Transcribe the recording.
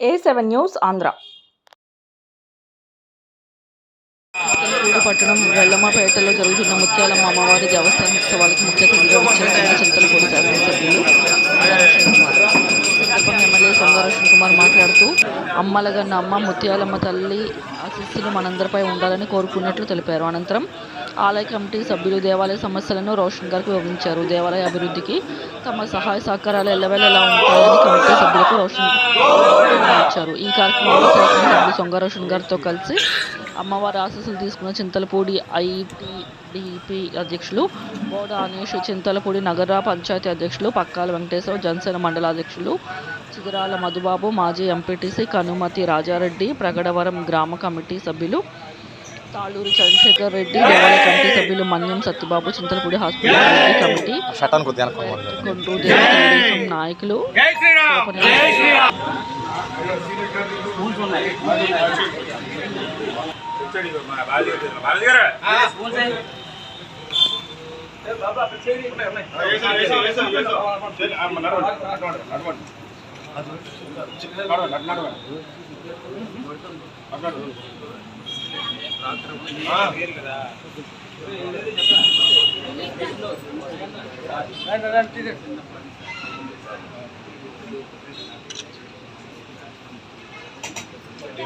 ఏ seven news Andhra. పట్టణం వెల్లమ్మపేటలో జరుగుతున్న ముత్యాలమ్మ అమ్మవారి దేవస్థాన ఉత్సవాలకు ముఖ్య అతిథిగా వచ్చిన చింతలపూడి శాసనసభ్యులు సంగారషన్ ఎమ్మెల్యే సంగారషన్ కుమార్ మాట్లాడుతూ అమ్మలగన్న అమ్మ ముత్యాలమ్మ తల్లి ఆశీస్సులు మనందరిపై ఉండాలని కోరుకున్నట్లు తెలిపారు. అనంతరం ఆలయ కమిటీ సభ్యులు దేవాలయ సమస్యలను రోషన్ గారికి వివరించారు. దేవాలయ అభివృద్ధికి తమ సహాయ సహకారాలు ఎల్లవేళలా ఉంటాయని కమిటీ సభ్యులకు రోషన్ ఇచ్చారు ఈ కార్యక్రమంలో శాసనసభ్యులు సొంగ రోషన్ గారితో కలిసి అమ్మవారి ఆశీస్సులు తీసుకున్న చింతలపూడి ఐటీడీపీ అధ్యక్షులు బోడ అనీష్ చింతలపూడి నగర పంచాయతీ అధ్యక్షులు పక్కాల వెంకటేశ్వర జనసేన మండల అధ్యక్షులు చిగురాల మధుబాబు మాజీ ఎంపీటీసీ కనుమతి రాజారెడ్డి ప్రగడవరం గ్రామ కమిటీ సభ్యులు తాళూరి చంద్రశేఖర్ రెడ్డి దేవాలయ కమిటీ సభ్యులు మన్యం సత్యబాబు చింతలపూడి హాస్పిటల్ కమిటీ షటాన్ స్కూల్స్ ఉన్నాయి రండి రండి